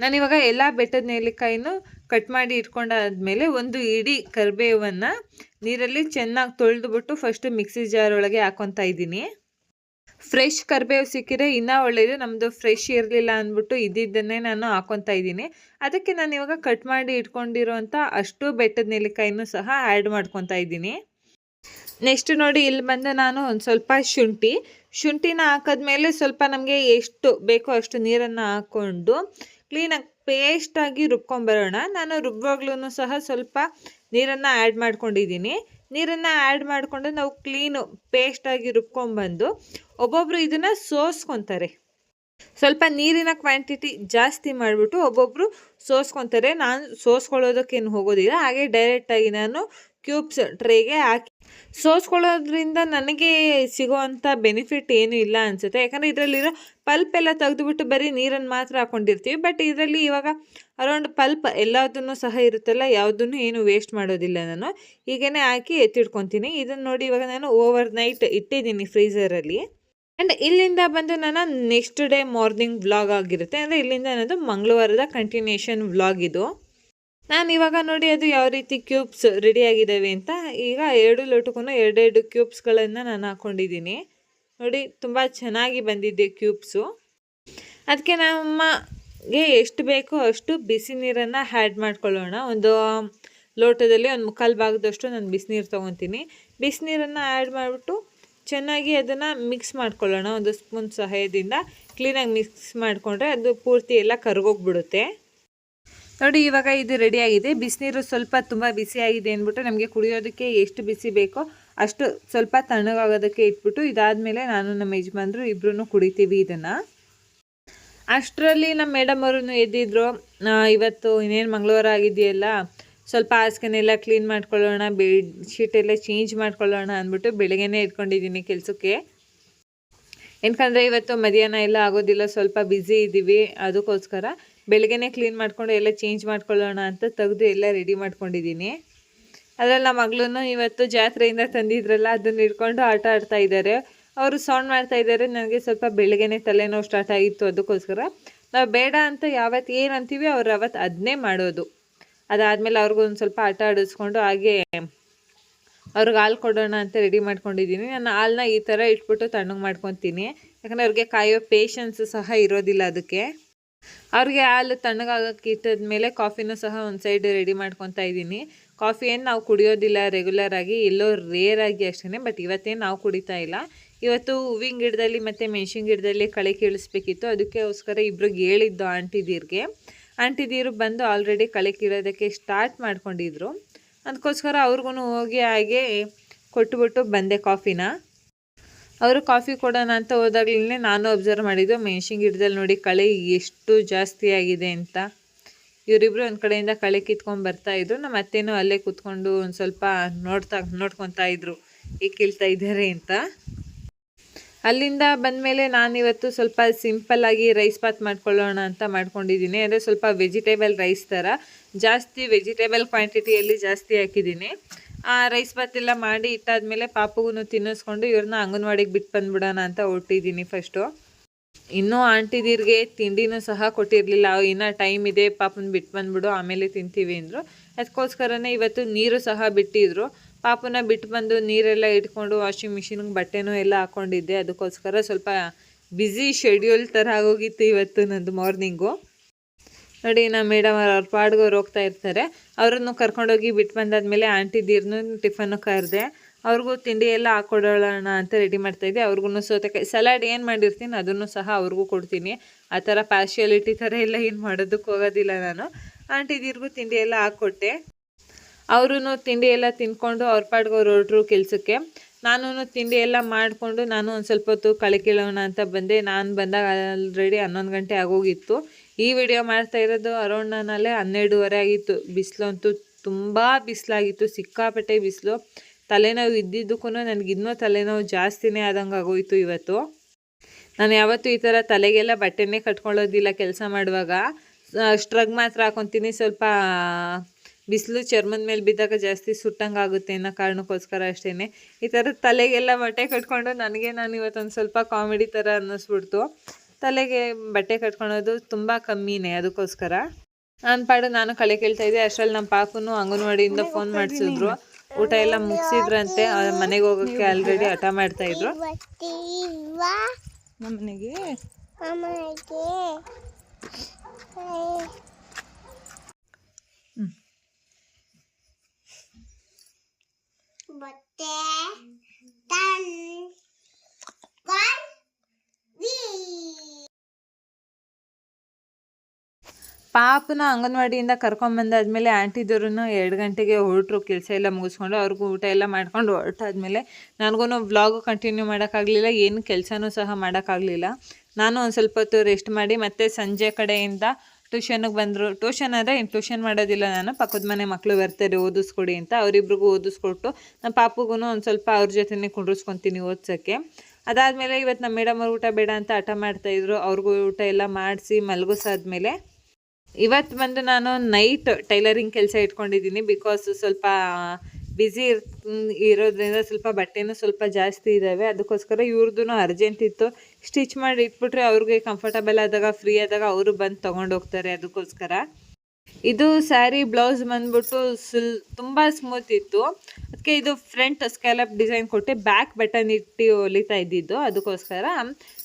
ನಾನಿವಾಗ ಎಲ್ಲ ಬೆಟ್ಟದ ನೆಲ್ಲಿಕಾಯಿನೂ ಕಟ್ ಮಾಡಿ ಇಟ್ಕೊಂಡಾದ್ಮೇಲೆ ಒಂದು ಇಡೀ ಕರಿಬೇವನ್ನು ನೀರಲ್ಲಿ ಚೆನ್ನಾಗಿ ತೊಳೆದುಬಿಟ್ಟು ಫಸ್ಟು ಮಿಕ್ಸಿ ಜಾರ್ ಒಳಗೆ ಹಾಕೊತಾ ಇದ್ದೀನಿ. ಫ್ರೆಶ್ ಕರಿಬೇವು ಸಿಕ್ಕಿದ್ರೆ ಇನ್ನೂ ಒಳ್ಳೆಯದು ನಮ್ಮದು ಫ್ರೆಶ್ ಇರಲಿಲ್ಲ ಅಂದ್ಬಿಟ್ಟು ಇದ್ದಿದ್ದನ್ನೇ ನಾನು ಹಾಕೊತಾ ಇದ್ದೀನಿ. ಅದಕ್ಕೆ ನಾನು ಇವಾಗ ಕಟ್ ಮಾಡಿ ಇಟ್ಕೊಂಡಿರೋಂಥ ಅಷ್ಟು ಬೆಟ್ಟದ ನೆಲ್ಲಿಕಾಯಿನೂ ಸಹ ಆ್ಯಡ್ ಮಾಡ್ಕೊತಾ ಇದ್ದೀನಿ. ನೆಕ್ಸ್ಟ್ ನೋಡಿ ಇಲ್ಲಿ ಬಂದು ನಾನು ಒಂದು ಸ್ವಲ್ಪ ಶುಂಠಿ. ಶುಂಠಿನ ಹಾಕಿದ್ಮೇಲೆ ಸ್ವಲ್ಪ ನಮಗೆ ಎಷ್ಟು ಬೇಕೋ ಅಷ್ಟು ನೀರನ್ನು ಹಾಕ್ಕೊಂಡು ಕ್ಲೀನಾಗಿ ಪೇಸ್ಟಾಗಿ ರುಬ್ಕೊಂಬರೋಣ ನಾನು ರುಬ್ಬುವಾಗ್ಲೂ ಸಹ ಸ್ವಲ್ಪ ನೀರನ್ನು ಆ್ಯಡ್ ಮಾಡ್ಕೊಂಡಿದ್ದೀನಿ. ನೀರನ್ನು ಆ್ಯಡ್ ಮಾಡಿಕೊಂಡು ನಾವು ಕ್ಲೀನು ಪೇಸ್ಟಾಗಿ ರುಬ್ಕೊಂಬಂದು ಒಬ್ಬೊಬ್ಬರು ಇದನ್ನು ಸೋಸ್ಕೊತಾರೆ. ಸ್ವಲ್ಪ ನೀರಿನ ಕ್ವಾಂಟಿಟಿ ಜಾಸ್ತಿ ಮಾಡಿಬಿಟ್ಟು ಒಬ್ಬೊಬ್ಬರು ಸೋಸ್ಕೊತಾರೆ. ನಾನು ಸೋಸ್ಕೊಳ್ಳೋದಕ್ಕೇನು ಹೋಗೋದಿಲ್ಲ. ಹಾಗೆ ಡೈರೆಕ್ಟಾಗಿ ನಾನು ಕ್ಯೂಬ್ಸ್ ಟ್ರೇಗೆ ಹಾಕಿ ಸೋಸ್ಕೊಳ್ಳೋದ್ರಿಂದ ನನಗೆ ಸಿಗುವಂಥ ಬೆನಿಫಿಟ್ ಏನೂ ಇಲ್ಲ ಅನಿಸುತ್ತೆ. ಯಾಕಂದರೆ ಇದರಲ್ಲಿರೋ ಪಲ್ಪ್ ಎಲ್ಲ ತೆಗೆದುಬಿಟ್ಟು ಬರೀ ನೀರನ್ನು ಮಾತ್ರ ಹಾಕ್ಕೊಂಡಿರ್ತೀವಿ ಬಟ್ ಇದರಲ್ಲಿ ಇವಾಗ ಅರೌಂಡ್ ಪಲ್ಪ್ ಎಲ್ಲದನ್ನು ಸಹ ಇರುತ್ತಲ್ಲ, ಯಾವುದನ್ನು ಏನು ವೇಸ್ಟ್ ಮಾಡೋದಿಲ್ಲ ನಾನು. ಹೀಗೇ ಹಾಕಿ ಎತ್ತಿಟ್ಕೊತೀನಿ. ಇದನ್ನು ನೋಡಿ ಇವಾಗ ನಾನು ಓವರ್ ನೈಟ್ ಇಟ್ಟಿದ್ದೀನಿ ಫ್ರೀಝರಲ್ಲಿ ಆ್ಯಂಡ್ ಇಲ್ಲಿಂದ ಬಂದು ನನ್ನ ನೆಕ್ಸ್ಟ್ ಡೇ ಮಾರ್ನಿಂಗ್ ವ್ಲಾಗ್ ಆಗಿರುತ್ತೆ. ಅಂದರೆ ಇಲ್ಲಿಂದ ನನ್ನದು ಮಂಗಳವಾರದ ಕಂಟಿನ್ಯೂಷನ್ ವ್ಲಾಗ್ ಇದು. ನಾನು ಇವಾಗ ನೋಡಿ ಅದು ಯಾವ ರೀತಿ ಕ್ಯೂಬ್ಸ್ ರೆಡಿಯಾಗಿದ್ದಾವೆ ಅಂತ, ಈಗ ಎರಡು ಲೋಟಕ್ಕೂ ಎರಡೆರಡು ಕ್ಯೂಬ್ಸ್ಗಳನ್ನು ನಾನು ಹಾಕ್ಕೊಂಡಿದ್ದೀನಿ ನೋಡಿ, ತುಂಬ ಚೆನ್ನಾಗಿ ಬಂದಿದೆ ಕ್ಯೂಬ್ಸು ಅದಕ್ಕೆ ನಮ್ಮಗೆ ಎಷ್ಟು ಬೇಕೋ ಅಷ್ಟು ಬಿಸಿ ನೀರನ್ನು ಹ್ಯಾಡ್ ಮಾಡ್ಕೊಳ್ಳೋಣ. ಒಂದು ಲೋಟದಲ್ಲಿ ಒಂದು ಮುಕ್ಕಾಲು ಭಾಗದಷ್ಟು ನಾನು ಬಿಸಿನೀರು ತೊಗೊತೀನಿ. ಬಿಸಿನೀರನ್ನು ಆ್ಯಡ್ ಮಾಡಿಬಿಟ್ಟು ಚೆನ್ನಾಗಿ ಅದನ್ನು ಮಿಕ್ಸ್ ಮಾಡ್ಕೊಳ್ಳೋಣ. ಒಂದು ಸ್ಪೂನ್ ಸಹಾಯದಿಂದ ಕ್ಲೀನಾಗಿ ಮಿಕ್ಸ್ ಮಾಡಿಕೊಂಡ್ರೆ ಅದು ಪೂರ್ತಿ ಎಲ್ಲ ಕರ್ಗೋಗ್ಬಿಡುತ್ತೆ. ನೋಡಿ, ಇವಾಗ ಇದು ರೆಡಿಯಾಗಿದೆ ಬಿಸಿನೀರು ಸ್ವಲ್ಪ ತುಂಬ ಬಿಸಿಯಾಗಿದೆ ಅಂದ್ಬಿಟ್ಟು ನಮಗೆ ಕುಡಿಯೋದಕ್ಕೆ ಎಷ್ಟು ಬಿಸಿ ಬೇಕೋ ಅಷ್ಟು ಸ್ವಲ್ಪ ತಣ್ಣಗಾಗೋದಕ್ಕೆ ಇಟ್ಬಿಟ್ಟು ಇದಾದಮೇಲೆ ನಾನು ನಮ್ಮ ಯಜಮಾನ್ರು ಇಬ್ಬರೂ ಕುಡಿತೀವಿ ಇದನ್ನು. ಅಷ್ಟರಲ್ಲಿ ನಮ್ಮ ಮೇಡಮ್ ಅವರು ಎದ್ದಿದ್ರು ಇವತ್ತು ಇನ್ನೇನು ಮಂಗಳವಾರ ಆಗಿದೆಯಲ್ಲ, ಸ್ವಲ್ಪ ಹಾಸಿಗೆನೆಲ್ಲ ಕ್ಲೀನ್ ಮಾಡ್ಕೊಳ್ಳೋಣ ಬೆಡ್ ಎಲ್ಲ ಚೇಂಜ್ ಮಾಡ್ಕೊಳ್ಳೋಣ ಅಂದ್ಬಿಟ್ಟು ಬೆಳಗ್ಗೆನೇ ಇಟ್ಕೊಂಡಿದ್ದೀನಿ ಕೆಲಸಕ್ಕೆ. ಏನಕಂದರೆ ಇವತ್ತು ಮಧ್ಯಾಹ್ನ ಎಲ್ಲ ಆಗೋದಿಲ್ಲ, ಸ್ವಲ್ಪ ಬ್ಯುಸಿ ಇದ್ದೀವಿ ಅದಕ್ಕೋಸ್ಕರ. ಬೆಳಗ್ಗೆನೇ ಕ್ಲೀನ್ ಮಾಡಿಕೊಂಡು ಎಲ್ಲ ಚೇಂಜ್ ಮಾಡ್ಕೊಳ್ಳೋಣ ಅಂತ ತೆಗೆದು ಎಲ್ಲ ರೆಡಿ ಮಾಡ್ಕೊಂಡಿದ್ದೀನಿ. ಅದರಲ್ಲಿ ನಮ್ಮ ಮಗಳೂ ಇವತ್ತು ಜಾತ್ರೆಯಿಂದ ತಂದಿದ್ರಲ್ಲ, ಅದನ್ನ ಇಟ್ಕೊಂಡು ಆಟ ಆಡ್ತಾ ಇದ್ದಾರೆ ಅವರು ಸೌಂಡ್ ಮಾಡ್ತಾ ಇದ್ದಾರೆ ನನಗೆ ಸ್ವಲ್ಪ ಬೆಳಗ್ಗೆನೆ ತಲೆನೋವು ಸ್ಟಾರ್ಟ್ ಆಗಿತ್ತು ಅದಕ್ಕೋಸ್ಕರ. ನಾವು ಬೇಡ ಅಂತ ಯಾವತ್ತು ಏನು ಅಂತೀವಿ, ಅವ್ರು ಅವತ್ತು ಅದನ್ನೇ ಮಾಡೋದು. ಅದಾದಮೇಲೆ ಅವ್ರಿಗೂ ಒಂದು ಸ್ವಲ್ಪ ಆಟ ಆಡಿಸ್ಕೊಂಡು ಹಾಗೆ ಅವ್ರಿಗೆ ಹಾಲು ಕೊಡೋಣ ಅಂತ ರೆಡಿ ಮಾಡ್ಕೊಂಡಿದ್ದೀನಿ. ನಾನು ಹಾಲನ್ನ ಈ ಥರ ಇಟ್ಬಿಟ್ಟು ತಣ್ಣಗೆ ಮಾಡ್ಕೊತೀನಿ. ಯಾಕಂದರೆ ಅವ್ರಿಗೆ ಕಾಯೋ ಪೇಷನ್ಸ್ ಸಹ ಇರೋದಿಲ್ಲ ಅದಕ್ಕೆ. ಅವ್ರಿಗೆ ಹಾಲು ತಣ್ಣಗಾಗಕ್ಕೆ ಇಟ್ಟದ ಮೇಲೆ ಕಾಫಿನೂ ಸಹ ಒಂದು ಸೈಡ್ ರೆಡಿ ಮಾಡ್ಕೊತಾ ಇದ್ದೀನಿ. ಕಾಫಿ ಏನು ನಾವು ಕುಡಿಯೋದಿಲ್ಲ ರೆಗ್ಯುಲರ್ ಆಗಿ, ಎಲ್ಲೋ ರೇರ್ ಆಗಿ ಅಷ್ಟೇ ಬಟ್ ಇವತ್ತೇನು ನಾವು ಕುಡಿತಾ ಇಲ್ಲ. ಇವತ್ತು ಹೂವಿನ ಗಿಡದಲ್ಲಿ ಮತ್ತು ಮೆಣಸಿನ ಗಿಡದಲ್ಲಿ ಕಳೆ ಕೀಳಿಸ್ಬೇಕಿತ್ತು. ಅದಕ್ಕೋಸ್ಕರ ಇಬ್ರಿಗೆ ಹೇಳಿದ್ದು ಆಂಟಿದೀರ್ಗೆ ಆಂಟಿದೀರು ಬಂದು ಆಲ್ರೆಡಿ ಕಳೆ ಕೀಳೋದಕ್ಕೆ ಸ್ಟಾರ್ಟ್ ಮಾಡ್ಕೊಂಡಿದ್ರು. ಅದಕ್ಕೋಸ್ಕರ ಅವ್ರಿಗೂ ಹೋಗಿ ಹಾಗೆ ಕೊಟ್ಟುಬಿಟ್ಟು ಬಂದೆ ಕಾಫಿನ. ಅವರು ಕಾಫಿ ಕೊಡೋಣ ಅಂತ ಹೋದಾಗ್ಲೇ ನಾನು ಅಬ್ಸರ್ವ್ ಮಾಡಿದ್ದು ಮೆಣಸಿನ ಗಿಡದಲ್ಲಿ ನೋಡಿ ಕಳೆ ಎಷ್ಟು ಜಾಸ್ತಿ ಆಗಿದೆ ಅಂತ. ಇವರಿಬ್ಬರು ಒಂದು ಕಡೆಯಿಂದ ಕಳೆ ಕಿತ್ಕೊಂಡು ಬರ್ತಾ ಇದ್ರು. ನಮ್ಮ ಅತ್ತೆನೂ ಅಲ್ಲೇ ಕೂತ್ಕೊಂಡು ಒಂದು ಸ್ವಲ್ಪ ನೋಡ್ತಾ, ನೋಡ್ಕೊತಾ ಇದ್ರು. ಈಗ ಕೀಳ್ತಾ ಇದ್ದಾರೆ ಅಂತ. ಅಲ್ಲಿಂದ ಬಂದಮೇಲೆ ನಾನಿವತ್ತು ಸ್ವಲ್ಪ ಸಿಂಪಲ್ಲಾಗಿ ರೈಸ್ ಬಾತ್ ಮಾಡ್ಕೊಳ್ಳೋಣ ಅಂತ ಮಾಡ್ಕೊಂಡಿದ್ದೀನಿ. ಅಂದರೆ ಸ್ವಲ್ಪ ವೆಜಿಟೇಬಲ್ ರೈಸ್ ಥರ ಜಾಸ್ತಿ ವೆಜಿಟೇಬಲ್ ಕ್ವಾಂಟಿಟಿಯಲ್ಲಿ ಜಾಸ್ತಿ ಹಾಕಿದ್ದೀನಿ. ಆ ರೈಸ್ ಬಾತ್ ಎಲ್ಲ ಮಾಡಿ ಇಟ್ಟಾದ್ಮೇಲೆ ಪಾಪುಗೂ ತಿನ್ನಿಸ್ಕೊಂಡು ಇವ್ರನ್ನ ಅಂಗನವಾಡಿಗೆ ಬಿಟ್ಟು ಬಂದ್ಬಿಡೋಣ ಅಂತ ಹೊರಟಿದ್ದೀನಿ ಫಸ್ಟು ಇನ್ನೂ ಆಂಟಿದಿರ್ಗೆ ತಿಂಡಿನೂ ಸಹ ಕೊಟ್ಟಿರಲಿಲ್ಲ. ಇನ್ನೂ ಟೈಮ್ ಇದೆ, ಪಾಪನ ಬಿಟ್ಟು ಬಂದ್ಬಿಡು, ಆಮೇಲೆ ತಿಂತೀವಿ ಅಂದರು. ಅದಕ್ಕೋಸ್ಕರನೇ ಇವತ್ತು ನೀರು ಸಹ ಬಿಟ್ಟಿದ್ರು. ಪಾಪನ ಬಿಟ್ಟು ಬಂದು ನೀರೆಲ್ಲ ಇಟ್ಕೊಂಡು ವಾಷಿಂಗ್ ಮಿಷಿನ್ಗೆ ಬಟ್ಟೆನೂ ಎಲ್ಲ ಹಾಕ್ಕೊಂಡಿದ್ದೆ ಅದಕ್ಕೋಸ್ಕರ ಸ್ವಲ್ಪ ಬ್ಯುಸಿ ಶೆಡ್ಯೂಲ್ ಥರ ಆಗೋಗಿತ್ತು ಇವತ್ತು ನಂದು ಮಾರ್ನಿಂಗು ನೋಡಿ, ನಮ್ಮ ಮೇಡಮ್ ಅವ್ರು ಪಾಡ್ಗೆ ಅವ್ರು ಹೋಗ್ತಾ ಇರ್ತಾರೆ. ಅವರನ್ನು ಕರ್ಕೊಂಡೋಗಿ ಬಿಟ್ಟು ಬಂದಾದ್ಮೇಲೆ ಆಂಟಿದೀರ್ನು ಟಿಫನ್ನು ಕರೆದೆ, ಅವ್ರಿಗೂ ತಿಂಡಿ ಎಲ್ಲ ಹಾಕ್ಕೊಡೋಣ ಅಂತ ರೆಡಿ ಮಾಡ್ತಾಯಿದ್ದೆ ಅವ್ರಿಗೂ ಸೌತೆಕಾಯಿ ಸಲಾಡ್ ಏನು ಮಾಡಿರ್ತೀನಿ, ಅದನ್ನು ಸಹ ಅವ್ರಿಗೂ ಕೊಡ್ತೀನಿ. ಆ ಥರ ಪಾರ್ಶಿಯಾಲಿಟಿ ಥರ ಎಲ್ಲ ಏನು ಮಾಡೋದಕ್ಕೆ ಹೋಗೋದಿಲ್ಲ ನಾನು. ಆಂಟಿದೀರ್ಗೂ ತಿಂಡಿ ಎಲ್ಲ ಹಾಕ್ಕೊಟ್ಟೆ. ಅವರು ತಿಂಡಿ ಎಲ್ಲ ತಿನ್ಕೊಂಡು ಅವ್ರ ಪಾಡ್ಗೆ ಅವ್ರು ಹೊರಟ್ರು ಕೆಲಸಕ್ಕೆ. ನಾನು ತಿಂಡಿ ಎಲ್ಲ ಮಾಡಿಕೊಂಡು ನಾನು ಒಂದು ಸ್ವಲ್ಪ ಹೊತ್ತು ಕಳೆ ಕೀಳೋಣ ಅಂತ ಬಂದೆ. ನಾನು ಬಂದಾಗ ಆಲ್ರೆಡಿ ಹನ್ನೊಂದು ಗಂಟೆ ಆಗೋಗಿತ್ತು. ಈ ವಿಡಿಯೋ ಮಾಡ್ತಾ ಇರೋದು ಅರೌಂಡ್ ನಾನಲ್ಲೇ ಹನ್ನೆರಡುವರೆ ಆಗಿತ್ತು. ಬಿಸಿಲು ಅಂತೂ ತುಂಬ ಬಿಸಿಲಾಗಿತ್ತು. ಸಿಕ್ಕಾಪಟ್ಟೆ ಬಿಸಿಲು. ತಲೆನೋವು ಇದ್ದಿದ್ದಕ್ಕೂ ನನಗೆ ಇನ್ನೂ ತಲೆನೋವು ಜಾಸ್ತಿನೇ ಆದಂಗೆ ಆಗೋಯ್ತು ಇವತ್ತು. ನಾನು ಯಾವತ್ತೂ ಈ ಥರ ತಲೆಗೆಲ್ಲ ಬಟ್ಟೆನೇ ಕಟ್ಕೊಳ್ಳೋದಿಲ್ಲ ಕೆಲಸ ಮಾಡುವಾಗ. ಸ್ಟ್ರಗ್ ಮಾತ್ರ ಹಾಕೊತೀನಿ. ಸ್ವಲ್ಪ ಬಿಸಿಲು ಚರ್ಮದ ಮೇಲೆ ಬಿದ್ದಾಗ ಜಾಸ್ತಿ ಸುಟ್ಟಂಗೆ ಆಗುತ್ತೆ ಅನ್ನೋ ಕಾರಣಕ್ಕೋಸ್ಕರ ಅಷ್ಟೇ ಈ ಥರ ತಲೆಗೆಲ್ಲ ಬಟ್ಟೆ ಕಟ್ಕೊಂಡು ನನಗೆ ನಾನು ಇವತ್ತೊಂದು ಸ್ವಲ್ಪ ಕಾಮಿಡಿ ಥರ ಅನ್ನಿಸ್ಬಿಡ್ತು. ತಲೆಗೆ ಬಟ್ಟೆ ಕಟ್ಕೊಳೋದು ತುಂಬ ಕಮ್ಮಿನೇ ಅದಕ್ಕೋಸ್ಕರ. ನಾನು ಪಾಡು ನಾನು ಕಳೆ ಕೇಳ್ತಾ ಇದ್ದೆ ಅಷ್ಟರಲ್ಲಿ ನಮ್ಮ ಪಾಪನು ಅಂಗನವಾಡಿಯಿಂದ ಫೋನ್ ಮಾಡಿಸಿದ್ರು. ಊಟ ಎಲ್ಲ ಮುಗಿಸಿದ್ರಂತೆ ಮನೆಗೆ ಹೋಗೋಕ್ಕೆ ಆಲ್ರೆಡಿ ಹಠ ಮಾಡ್ತಾ ಇದ್ರು. ನಮ್ಮ ಮನೆಗೆ ಬಟ್ಟೆ ತನ್ ಗಾಲ್ ವಿ ಪಾಪನ ಅಂಗನವಾಡಿಯಿಂದ ಕರ್ಕೊಂಬಂದಾದ್ಮೇಲೆ ಆಂಟಿದವ್ರನ್ನ ಎರಡು ಗಂಟೆಗೆ ಹೊರಟರು, ಕೆಲಸ ಎಲ್ಲ ಮುಗಿಸ್ಕೊಂಡು ಅವ್ರಿಗೂ ಊಟ ಎಲ್ಲ ಮಾಡ್ಕೊಂಡು ಹೊರಟಾದ್ಮೇಲೆ ನನಗೂ ವ್ಲಾಗು ಕಂಟಿನ್ಯೂ ಮಾಡೋಕ್ಕಾಗಲಿಲ್ಲ, ಏನು ಕೆಲಸನೂ ಸಹ ಮಾಡೋಕ್ಕಾಗಲಿಲ್ಲ. ನಾನು ಒಂದು ಸ್ವಲ್ಪ ಹೊತ್ತು ರೆಸ್ಟ್ ಮಾಡಿ ಮತ್ತೆ ಸಂಜೆ ಕಡೆಯಿಂದ ಟ್ಯೂಷನ್ಗೆ ಬಂದರು. ಟ್ಯೂಷನ್ ಆದರೆ ಇನ್ನು ಟ್ಯೂಷನ್ ಮಾಡೋದಿಲ್ಲ ನಾನು. ಪಕ್ಕದ ಮನೆ ಮಕ್ಕಳು ಬರ್ತಾರೆ, ಓದಿಸ್ಕೊಡಿ ಅಂತ. ಅವರಿಬ್ರಿಗೂ ಓದಿಸ್ಕೊಟ್ಟು ನಮ್ಮ ಪಾಪುಗೂ ಒಂದು ಸ್ವಲ್ಪ ಅವ್ರ ಜೊತೆನೇ ಕುಂಡ್ರಿಸ್ಕೊತೀನಿ ಓದ್ಸೋಕ್ಕೆ. ಅದಾದಮೇಲೆ ಇವತ್ತು ನಮ್ಮ ಮೇಡಮ್ ಅವ್ರು ಊಟ ಬೇಡ ಅಂತ ಹಠ ಮಾಡ್ತಾಯಿದ್ರು ಅವ್ರಿಗೂ ಊಟ ಎಲ್ಲ ಮಾಡಿಸಿ ಮಲಗಿಸಾದ್ಮೇಲೆ. ಇವತ್ತು ಬಂದು ನಾನು ನೈಟ್ ಟೈಲರಿಂಗ್ ಕೆಲಸ ಇಟ್ಕೊಂಡಿದ್ದೀನಿ. ಬಿಕಾಸ್ ಸ್ವಲ್ಪ ಬ್ಯುಸಿ ಇರ್ ಇರೋದ್ರಿಂದ ಸ್ವಲ್ಪ ಬಟ್ಟೆನೂ ಸ್ವಲ್ಪ ಜಾಸ್ತಿ ಇದ್ದಾವೆ ಅದಕ್ಕೋಸ್ಕರ ಇವ್ರದ್ದು ಅರ್ಜೆಂಟ್ ಇತ್ತು. ಸ್ಟಿಚ್ ಮಾಡಿ ಇಟ್ಬಿಟ್ರೆ ಅವ್ರಿಗೆ ಕಂಫರ್ಟಬಲ್ ಆದಾಗ ಫ್ರೀ ಆದಾಗ ಅವರು ಬಂದು ತೊಗೊಂಡು ಹೋಗ್ತಾರೆ ಅದಕ್ಕೋಸ್ಕರ. ಇದು ಸ್ಯಾರಿ ಬ್ಲೌಸ್ ಬಂದ್ಬಿಟ್ಟು ಸುಲ್ ತುಂಬ ಸ್ಮೂತ್ ಇತ್ತು. ಅದಕ್ಕೆ ಇದು ಫ್ರಂಟ್ ಸ್ಕ್ಯಾಲಪ್ ಡಿಸೈನ್ ಕೊಟ್ಟೆ ಬ್ಯಾಕ್ ಬಟನ್ ಇಟ್ಟು ಹೊಲಿತಾ ಇದ್ದಿದ್ದು ಅದಕ್ಕೋಸ್ಕರ.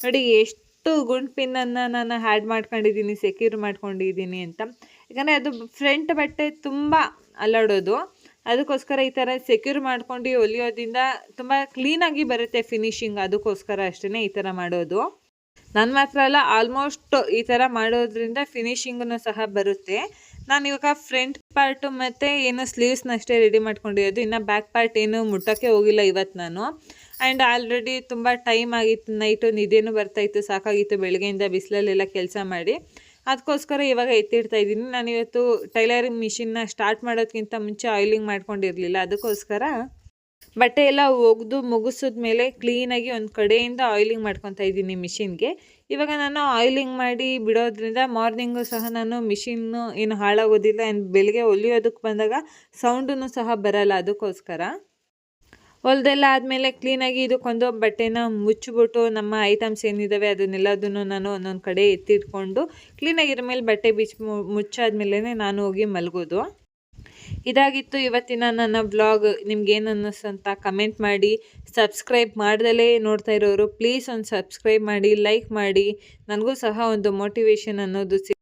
ನೋಡಿ ಎಷ್ಟು ಗುಂಡ್ ಪಿನ್ನನ್ನು ನಾನು ಹ್ಯಾಡ್ ಮಾಡ್ಕೊಂಡಿದ್ದೀನಿ ಸೆಕ್ಯೂರ್ ಮಾಡ್ಕೊಂಡಿದ್ದೀನಿ ಅಂತ. ಯಾಕಂದರೆ ಅದು ಫ್ರಂಟ್ ಬಟ್ಟೆ ತುಂಬ ಅಲ್ಲಾಡೋದು. ಅದಕ್ಕೋಸ್ಕರ ಈ ಥರ ಸೆಕ್ಯೂರ್ ಮಾಡ್ಕೊಂಡು ಹೊಲಿಯೋದ್ರಿಂದ ತುಂಬ ಕ್ಲೀನಾಗಿ ಬರುತ್ತೆ ಫಿನಿಶಿಂಗ್ ಅದಕ್ಕೋಸ್ಕರ ಅಷ್ಟೇ ಈ ಥರ ಮಾಡೋದು. ನಾನು ಮಾತ್ರ ಅಲ್ಲ ಆಲ್ಮೋಸ್ಟ್ ಈ ಥರ ಮಾಡೋದ್ರಿಂದ ಫಿನಿಶಿಂಗನ್ನು ಸಹ ಬರುತ್ತೆ. ನಾನು ಇವಾಗ ಫ್ರಂಟ್ ಪಾರ್ಟು ಮತ್ತು ಏನು ಸ್ಲೀವ್ಸ್ನಷ್ಟೇ ರೆಡಿ ಮಾಡ್ಕೊಂಡಿರೋದು, ಇನ್ನು ಬ್ಯಾಕ್ ಪಾರ್ಟ್ ಏನು ಮುಟ್ಟೋಕ್ಕೆ ಹೋಗಿಲ್ಲ ಇವತ್ತು ನಾನು. ಆ್ಯಂಡ್ ಆಲ್ರೆಡಿ ತುಂಬ ಟೈಮ್ ಆಗಿತ್ತು ನೈಟು ನಿದ್ದೆನೂ ಬರ್ತಾಯಿತ್ತು ಸಾಕಾಗಿತ್ತು ಬೆಳಗ್ಗೆಯಿಂದ ಬಿಸಿಲಲ್ಲೆಲ್ಲ ಕೆಲಸ ಮಾಡಿ. ಅದಕ್ಕೋಸ್ಕರ ಇವಾಗ ಎತ್ತಿಡ್ತಾ ಇದ್ದೀನಿ. ನಾನು ಇವತ್ತು ಟೈಲರಿಂಗ್ ಮಿಷಿನ್ನ ಸ್ಟಾರ್ಟ್ ಮಾಡೋದಕ್ಕಿಂತ ಮುಂಚೆ ಆಯಿಲಿಂಗ್ ಮಾಡ್ಕೊಂಡಿರಲಿಲ್ಲ ಅದಕ್ಕೋಸ್ಕರ. ಬಟ್ಟೆ ಎಲ್ಲ ಒಗೆದು ಮುಗಿಸಿದ ಮೇಲೆ ಕ್ಲೀನಾಗಿ ಒಂದು ಕಡೆಯಿಂದ ಆಯಿಲಿಂಗ್ ಮಾಡ್ಕೊತಾ ಇದ್ದೀನಿ ಮಿಷಿನ್ಗೆ. ಇವಾಗ ನಾನು ಆಯಿಲಿಂಗ್ ಮಾಡಿ ಬಿಡೋದ್ರಿಂದ ಮಾರ್ನಿಂಗು ಸಹ ನಾನು ಮಿಷಿನ್ನು ಏನು ಹಾಳಾಗೋದಿಲ್ಲ, ಏನು ಬೆಳಗ್ಗೆ ಹೊಲಿಯೋದಕ್ಕೆ ಬಂದಾಗ ಸೌಂಡೂ ಸಹ ಬರಲ್ಲ ಅದಕ್ಕೋಸ್ಕರ. ಹೊಲ್ದೆಲ್ಲ ಆದಮೇಲೆ ಕ್ಲೀನಾಗಿ ಇದಕ್ಕೊಂದು ಬಟ್ಟೆನ ಮುಚ್ಚಿಬಿಟ್ಟು ನಮ್ಮ ಐಟಮ್ಸ್ ಏನಿದ್ದಾವೆ ಅದನ್ನೆಲ್ಲದನ್ನು ನಾನು ಒಂದೊಂದು ಕಡೆ ಎತ್ತಿಟ್ಕೊಂಡು ಕ್ಲೀನಾಗಿರೋ ಮೇಲೆ ಬಟ್ಟೆ ಬಿಚ್ಚಿ ಮುಚ್ಚಾದ್ಮೇಲೆ ನಾನು ಹೋಗಿ ಮಲಗೋದು. ಇದಾಗಿತ್ತು ಇವತ್ತಿನ ನನ್ನ ಬ್ಲಾಗ್ ನಿಮ್ಗೇನು ಅನ್ನಿಸ್ತು ಅಂತ ಕಮೆಂಟ್ ಮಾಡಿ. ಸಬ್ಸ್ಕ್ರೈಬ್ ಮಾಡ್ದಲೇ ನೋಡ್ತಾ ಇರೋರು ಪ್ಲೀಸ್ ಒಂದು ಸಬ್ಸ್ಕ್ರೈಬ್ ಮಾಡಿ ಲೈಕ್ ಮಾಡಿ. ನನಗೂ ಸಹ ಒಂದು ಮೋಟಿವೇಶನ್ ಅನ್ನೋದು